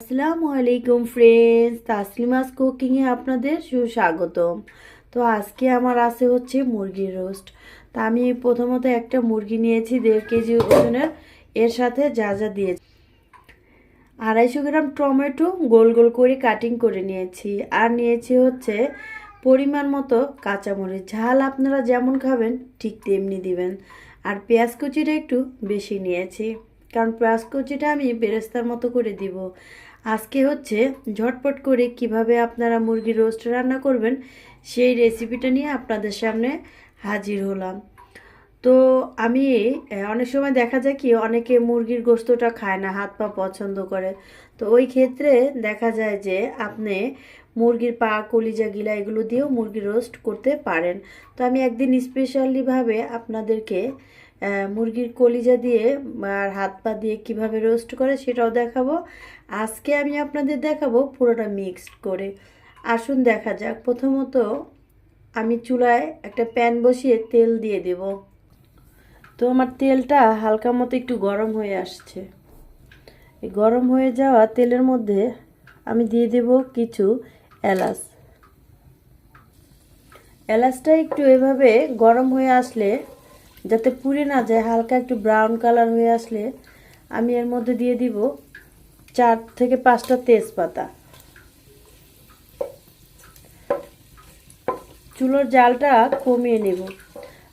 আসসালামু আলাইকুম ফ্রেন্ডস তাসলিমাস কুকিংয়ে আপনাদের সুস্বাগতম। তো আজকে আমার আছে হচ্ছে মুরগির রোস্ট তা আমি প্রথমত একটা মুরগি নিয়েছি দেড় কেজি ওজনের, এর সাথে যা যা দিয়েছি। আড়াইশো গ্রাম টমেটো গোল গোল করে কাটিং করে নিয়েছি। আর নিয়েছি হচ্ছে পরিমাণ মতো কাঁচামরিচ। ঝাল আপনারা যেমন খাবেন, ঠিক তেমনি দিবেন। আর পেঁয়াজ কুচিটা একটু বেশি নিয়েছি। কারণ পেঁয়াজ কুচিটা আমি বেরেস্তার মতো করে দিব। আজকে হচ্ছে ঝটপট করে কীভাবে আপনারা মুরগির রোস্ট রান্না করবেন, সেই রেসিপিটা নিয়ে আপনাদের সামনে হাজির হলাম। তো আমি অনেক সময় দেখা যায় কি, অনেকে মুরগির গোস্তটা খায় না, হাত পা পছন্দ করে। তো ওই ক্ষেত্রে দেখা যায় যে আপনি মুরগির পা, কলিজা গিলা এগুলো দিয়েও মুরগির রোস্ট করতে পারেন। তো আমি একদিন স্পেশালিভাবে আপনাদেরকে মুরগির কলিজা দিয়ে আর হাত পা দিয়ে কীভাবে রোস্ট করে সেটাও দেখাবো। আজকে আমি আপনাদের দেখাবো পুরোটা মিক্সড করে। আসুন দেখা যাক। প্রথমত আমি চুলায় একটা প্যান বসিয়ে তেল দিয়ে দেব। তো আমার তেলটা হালকা মতো একটু গরম হয়ে আসছে। গরম হয়ে যাওয়া তেলের মধ্যে আমি দিয়ে দেব কিছু এলাচ। এলাচটা একটু এভাবে গরম হয়ে আসলে যাতে পুড়ে না যায়, হালকা একটু ব্রাউন কালার হয়ে আসলে আমি এর মধ্যে দিয়ে দিব চার থেকে পাঁচটা তেজপাতা। চুলোর জালটা কমিয়ে নেব।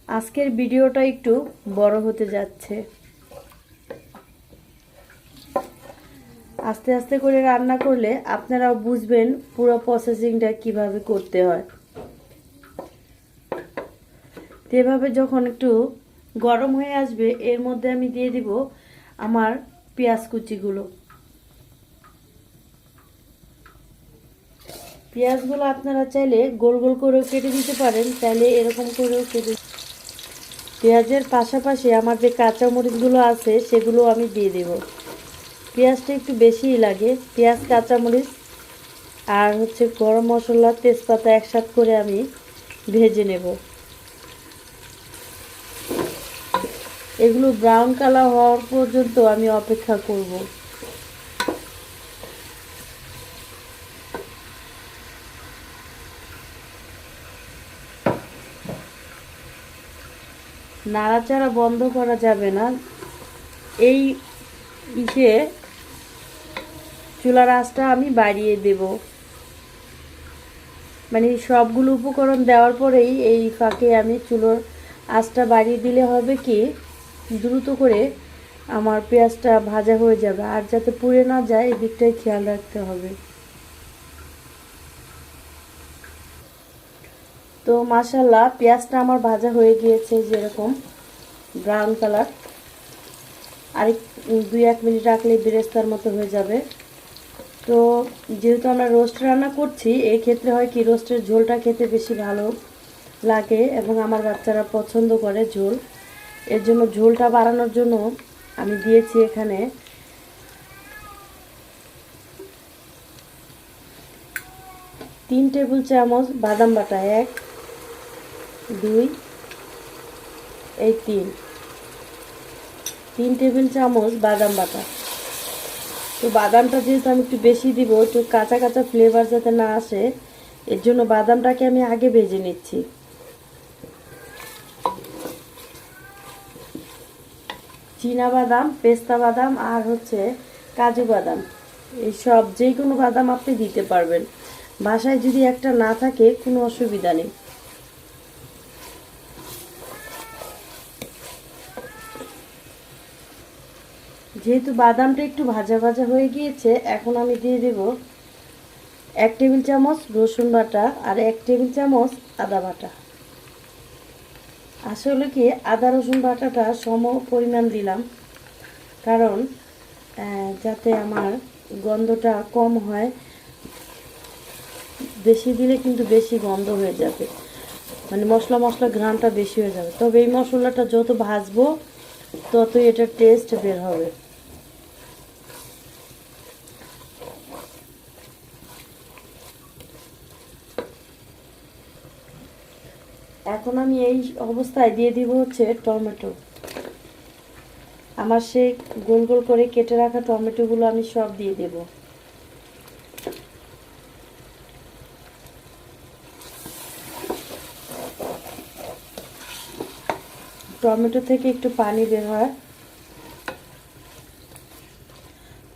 আজকের ভিডিওটা একটু বড় হতে যাচ্ছে। আস্তে আস্তে করে রান্না করলে আপনারাও বুঝবেন পুরো প্রসেসিংটা কীভাবে করতে হয়। এভাবে যখন একটু গরম হয়ে আসবে, এর মধ্যে আমি দিয়ে দিব আমার পেঁয়াজ কুচিগুলো। পেঁয়াজগুলো আপনারা চাইলে গোল গোল করেও কেটে দিতে পারেন, চাইলে এরকম করেও কেটে পেঁয়াজের পাশাপাশি আমার যে কাঁচা মরিচগুলো আছে, সেগুলো আমি দিয়ে দেব। পেঁয়াজটা একটু বেশিই লাগে, পেঁয়াজ, কাঁচামরিচ আর হচ্ছে গরম মশলা, তেজপাতা একসাথ করে আমি ভেজে নেব। এগুলো ব্রাউন কালার হওয়ার পর্যন্ত আমি অপেক্ষা করব। নাড়াচাড়া বন্ধ করা যাবে না। এই ইসে চুলার আঁচটা আমি বাড়িয়ে দেব। মানে সবগুলো উপকরণ দেওয়ার পরেই এই ফাঁকে আমি চুলোর আঁচটা বাড়িয়ে দিলে হবে কি? দ্রুত করে আমার পেঁয়াজটা ভাজা হয়ে যাবে। আর যাতে পুড়ে না যায়, এই দিকটাই খেয়াল রাখতে হবে। তো মাসাল্লাহ পেঁয়াজটা আমার ভাজা হয়ে গিয়েছে যেরকম ব্রাউন কালার আর দুই, এক মিনিট রাখলে বেরেস্তার মতো হয়ে যাবে। তো যেহেতু আমরা রোস্ট রান্না করছি, এই ক্ষেত্রে হয় কি, রোস্টের ঝোলটা খেতে বেশি ভালো লাগে এবং আমার বাচ্চারা পছন্দ করে ঝোল। এর জন্য ঝোলটা বাড়ানোর জন্য আমি দিয়েছি এখানে তিন টেবিল চামচ বাদাম বাটা, এক, দুই, এই তিন। তিন টেবিল চামচ বাদাম বাটা। তো বাদামটা যেহেতু আমি একটু বেশি দিব, একটু কাঁচা কাঁচা ফ্লেভার যাতে না আসে, এর জন্য বাদামটাকে আমি আগে ভেজে নিচ্ছি। বাদাম, পেস্তা বাদাম আর হচ্ছে কাজু বাদাম। এই সব যে কোনো বাদাম আপনি দিতে পারবেন। বাসায় যদি একটা না থাকে, কোনো অসুবিধা নেই। যেহেতু বাদামটা একটু ভাজা ভাজা হয়ে গিয়েছে, এখন আমি দিয়ে দেব এক টেবিল চামচ রসুন বাটা আর এক টেবিল চামচ আদা বাটা। আসলে কি, আদা, রসুন বাটাটা সম পরিমাণ দিলাম। কারণ যাতে আমার গন্ধটা কম হয়, বেশি দিলে কিন্তু বেশি গন্ধ হয়ে যাবে। মানে মশলা মশলা ঘ্রাণটা বেশি হয়ে যাবে। তবে এই মশলাটা যত ভাজবো, ততই এটার টেস্ট বের হবে। এখন আমি এই অবস্থায় দিয়ে দিব হচ্ছে টমেটো। আমার সেই গোল গোল করে কেটে রাখা টমেটোগুলো আমি সব দিয়ে দেব। টমেটো থেকে একটু পানি বের হয়।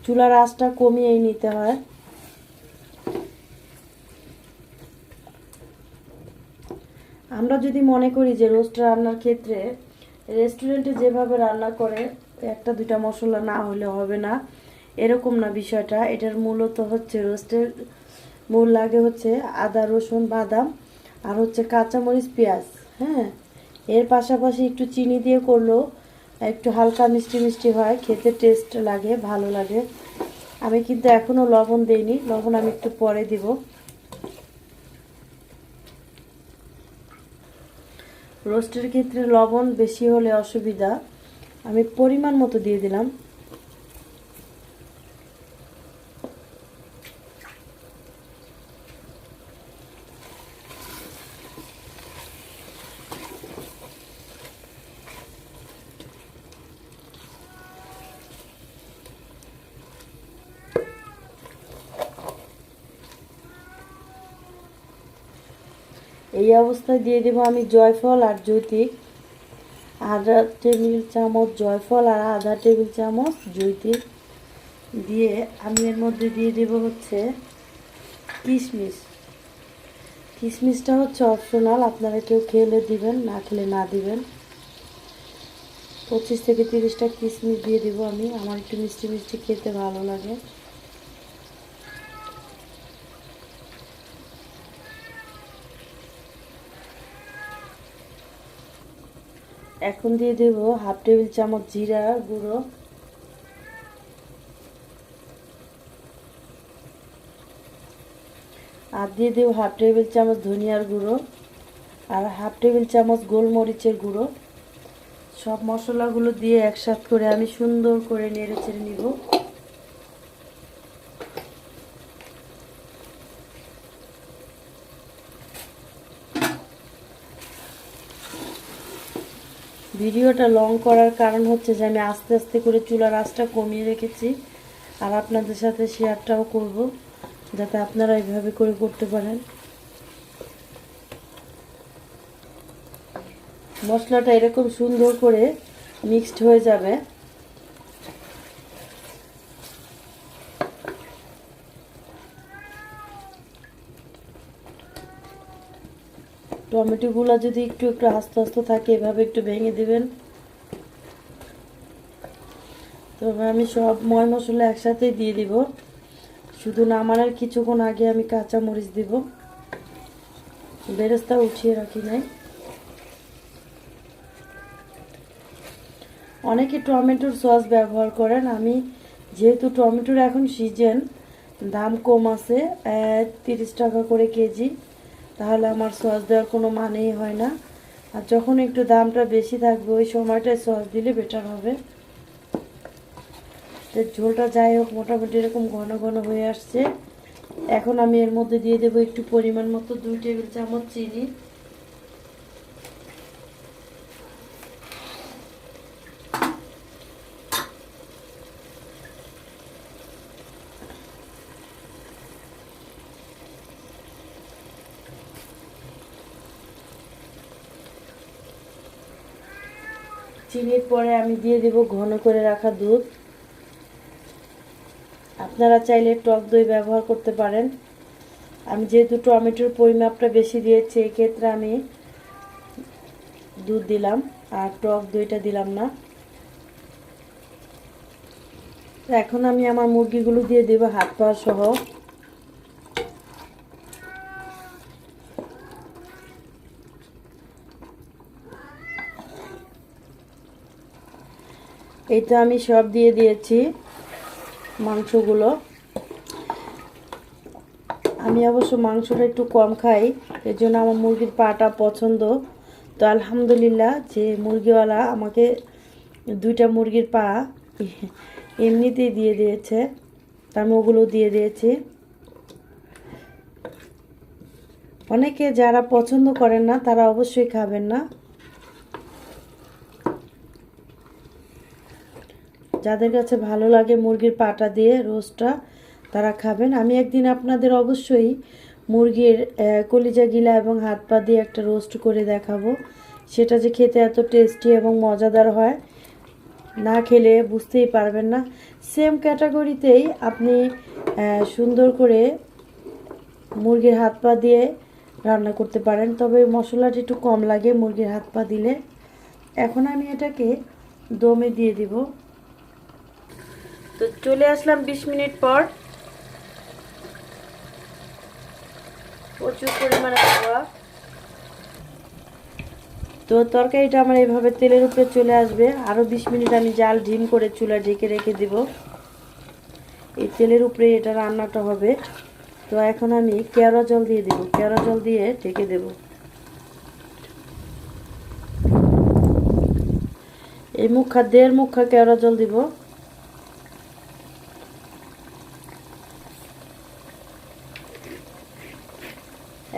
চুলার আঁচটা কমিয়েই নিতে হয়। আমরা যদি মনে করি যে রোস্ট রান্নার ক্ষেত্রে রেস্টুরেন্টে যেভাবে রান্না করে, একটা দুইটা মশলা না হলে হবে না। এরকম না বিষয়টা। এটার মূলত হচ্ছে রোস্টের মূল লাগে হচ্ছে আদা, রসুন, বাদাম আর হচ্ছে কাঁচামরিচ, পেঁয়াজ হ্যাঁ? এর পাশাপাশি একটু চিনি দিয়ে করলেও একটু হালকা মিষ্টি মিষ্টি হয়, খেতে টেস্ট লাগে, ভালো লাগে। আমি কিন্তু এখনও লবণ দেইনি। লবণ আমি একটু পরে দিব। রোস্টের ক্ষেত্রে লবণ বেশি হলে অসুবিধা। আমি পরিমাণ মতো দিয়ে দিলাম। এই অবস্থায় দিয়ে দেবো আমি জয়ফল আর জৈতিক। আধা টেবিল চামচ জয়ফল আর আধা টেবিল চামচ জৈতিক। দিয়ে আমি এর মধ্যে দিয়ে দেব হচ্ছে কিশমিশ। কিশমিশটা হচ্ছে অপশনাল আপনারা কেউ খেলে দিবেন, না খেলে না দিবেন। পঁচিশ থেকে তিরিশটা কিশমিশ দিয়ে দেবো আমি, আমার একটু মিষ্টি মিষ্টি খেতে ভালো লাগে। এখন দিয়ে দেব হাফ টেবিল চামচ জিরা গুঁড়ো। আর দিয়ে দেব হাফ টেবিল চামচ ধনিয়ার গুঁড়ো আর হাফ টেবিল চামচ গোলমরিচের গুঁড়ো। সব মশলাগুলো দিয়ে একসাথ করে আমি সুন্দর করে নেড়ে চেড়ে নিব। ভিডিওটা লং করার কারণ হচ্ছে যে আমি আস্তে আস্তে করে চুলার আঁচটা কমিয়ে রেখেছি। আর আপনাদের সাথে শেয়ারটাও করব, যাতে আপনারা এইভাবে করে করতে পারেন। মশলাটা এরকম সুন্দর করে মিক্সড হয়ে যাবে। টমেটোগুলো যদি একটু একটু আস্তে আস্তে থাকে, এভাবে একটু ভেঙে দিবেন। তবে আমি সব ময় মশলা একসাথেই দিয়ে দিব। শুধু নামানোর কিছুক্ষণ আগে আমি কাঁচা মরিচ দিব। বেরেস্তা উঠিয়ে রাখি নাই। অনেকে টমেটোর সস ব্যবহার করেন। আমি যেহেতু টমেটোর এখন সিজন, দাম কম আছে তিরিশ টাকা করে কেজি। তাহলে আমার সস দেওয়ার কোনো মানেই হয় না। আর যখন একটু দামটা বেশি থাকবে, ওই সময়টায় সস দিলে বেটার হবে। তো ঝোলটা যাই হোক, মোটামুটি এরকম ঘন ঘন হয়ে আসছে। এখন আমি এর মধ্যে দিয়ে দেবো একটু পরিমাণ মতো দুই টেবিল চামচ চিনি। চিনির পরে আমি দিয়ে দেব ঘন করে রাখা দুধ। আপনারা চাইলে টক দই ব্যবহার করতে পারেন। আমি যেহেতু টমেটোর পরিমাপটা বেশি দিয়েছি, এক্ষেত্রে আমি দুধ দিলাম আর টক দইটা দিলাম না। এখন আমি আমার মুরগিগুলো দিয়ে দেব হাত পা সহ। এটা আমি সব দিয়ে দিয়েছি মাংসগুলো। আমি অবশ্য মাংসটা একটু কম খাই, এর জন্য আমার মুরগির পাটা পছন্দ। তো আলহামদুলিল্লাহ যে মুরগিওয়ালা আমাকে দুইটা মুরগির পা এমনিতেই দিয়ে দিয়েছে আমি ওগুলো দিয়ে দিয়েছি। অনেকে যারা পছন্দ করেন না, তারা অবশ্যই খাবেন না। যাদের কাছে ভালো লাগে মুরগির পাটা দিয়ে রোস্টটা, তারা খাবেন। আমি একদিন আপনাদের অবশ্যই মুরগির কলিজা গিলা এবং হাত পা দিয়ে একটা রোস্ট করে দেখাবো। সেটা যে খেতে এত টেস্টি এবং মজাদার হয়, না খেলে বুঝতেই পারবেন না। সেম ক্যাটাগরিতেই আপনি সুন্দর করে মুরগির হাত পা দিয়ে রান্না করতে পারেন। তবে মশলাটি একটু কম লাগে মুরগির হাত পা দিলে। এখন আমি এটাকে দমে দিয়ে দিব। তো চলে আসলাম বিশ মিনিট পর। প্রচুর পরিমাণে খাওয়া। তো তরকারিটা আমার এইভাবে তেলের উপরে চলে আসবে। আরও বিশ মিনিট আমি জাল ঢিম করে চুলা ঢেকে রেখে দিব। এই তেলের উপরে এটা রান্নাটা হবে। তো এখন আমি কেওড়া জল দিয়ে দিব। কেওড়া জল দিয়ে ঢেকে দেব। এই মুখা দেড় মুখা কেওড়া জল দিব।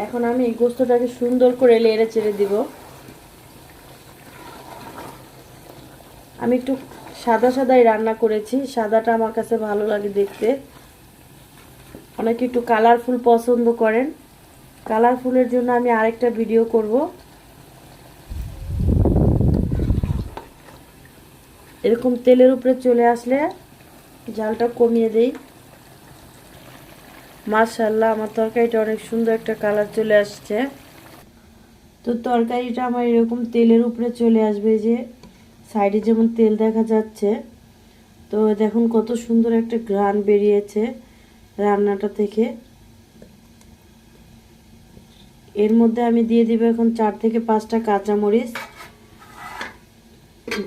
এখন আমি এই গোস্তটাকে সুন্দর করে লেড়ে চেড়ে দিব। আমি একটু সাদা সাদাই রান্না করেছি, সাদাটা আমার কাছে ভালো লাগে দেখতে। অনেকে একটু কালারফুল পছন্দ করেন। কালারফুলের জন্য আমি আরেকটা ভিডিও করব। এরকম তেলের উপরে চলে আসলে জালটা কমিয়ে দেই। মার্শাল্লাহ আমার তরকারিটা অনেক সুন্দর একটা কালার চলে আসছে। তো তরকারিটা আমার এরকম তেলের উপরে চলে আসবে যে, সাইডে যেমন তেল দেখা যাচ্ছে। তো দেখুন কত সুন্দর একটা ঘ্রাণ বেরিয়েছে রান্নাটা থেকে। এর মধ্যে আমি দিয়ে দিব এখন চার থেকে পাঁচটা কাঁচামরিচ।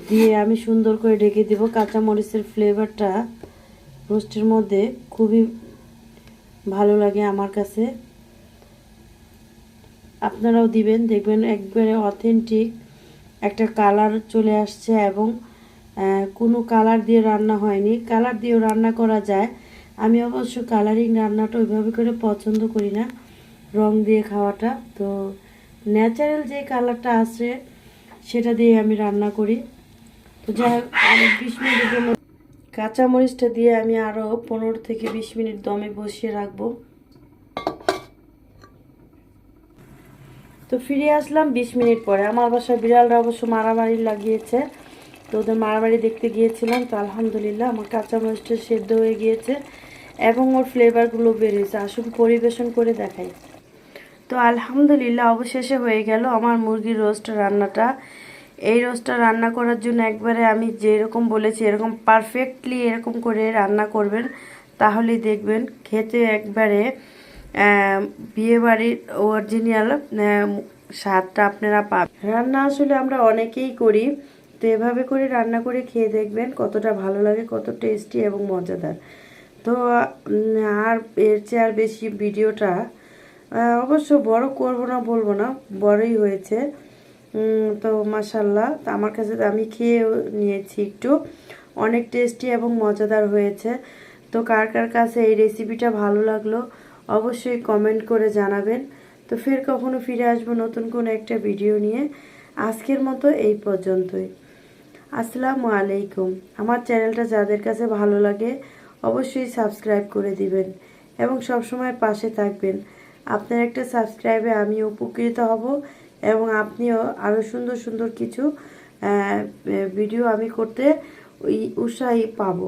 দিয়ে আমি সুন্দর করে ঢেকে দিব কাঁচামরিচের ফ্লেভারটা রোস্টের মধ্যে। খুবই ভালো লাগে আমার কাছে। আপনারাও দিবেন, দেখবেন একবারে অথেন্টিক একটা কালার চলে আসছে এবং কোনো কালার দিয়ে রান্না হয়নি। কালার দিয়েও রান্না করা যায়। আমি অবশ্য কালারিং রান্নাটা ওইভাবে করে পছন্দ করি না, রং দিয়ে খাওয়াটা। তো ন্যাচারাল যে কালারটা আছে, সেটা দিয়ে আমি রান্না করি। তো যাই হোক, আমি বিশ কাঁচামরিচটা দিয়ে আমি আরও পনেরো থেকে বিশ মিনিট দমে বসিয়ে রাখব। তো ফিরে আসলাম বিশ মিনিট পরে। আমার বাসায় বিড়ালরা অবশ্য মারামারি লাগিয়েছে। তো ওদের মারামারি দেখতে গিয়েছিলাম, তো আলহামদুলিল্লাহ আমার কাঁচামরিচটা সেদ্ধ হয়ে গিয়েছে এবং ওর ফ্লেভারগুলো বেরিয়েছে। আসুন পরিবেশন করে দেখাই। তো আলহামদুলিল্লাহ অবশেষে হয়ে গেল আমার মুরগির রোস্ট রান্নাটা। এই রোস্টটা রান্না করার জন্য একবারে আমি যেরকম বলেছি, এরকম পারফেক্টলি এরকম করে রান্না করবেন। তাহলেই দেখবেন খেতে একবারে বিয়েবাড়ির অরিজিনাল স্বাদটা আপনারা পাবেন। রান্না আসলে আমরা অনেকেই করি, তো এভাবে করে রান্না করে খেয়ে দেখবেন কতটা ভালো লাগে, কত টেস্টি এবং মজাদার। তো আর এর চেয়ে আর বেশি ভিডিওটা অবশ্য বড় করব না, বলব না, বড়ই হয়েছে। তো মাসাল্লাহ তো আমার কাছে আমি খেয়েও নিয়েছি একটু। অনেক টেস্টি এবং মজাদার হয়েছে। তো কার কার কাছে এই রেসিপিটা ভালো লাগল, অবশ্যই কমেন্ট করে জানাবেন। তো ফের কখনো ফিরে আসব নতুন কোনো একটা ভিডিও নিয়ে। আজকের মতো এই পর্যন্তই। আসসালামু আলাইকুম। আমার চ্যানেলটা যাদের কাছে ভালো লাগে, অবশ্যই সাবস্ক্রাইব করে দিবেন এবং সবসময় পাশে থাকবেন। আপনার একটা সাবস্ক্রাইবে আমি উপকৃত হব। এবং আপনিও আরও সুন্দর সুন্দর কিছু ভিডিও আমি করতে উৎসাহী পাবো।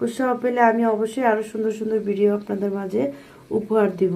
উৎসাহ পেলে আমি অবশ্যই আরও সুন্দর সুন্দর ভিডিও আপনাদের মাঝে উপহার দিব।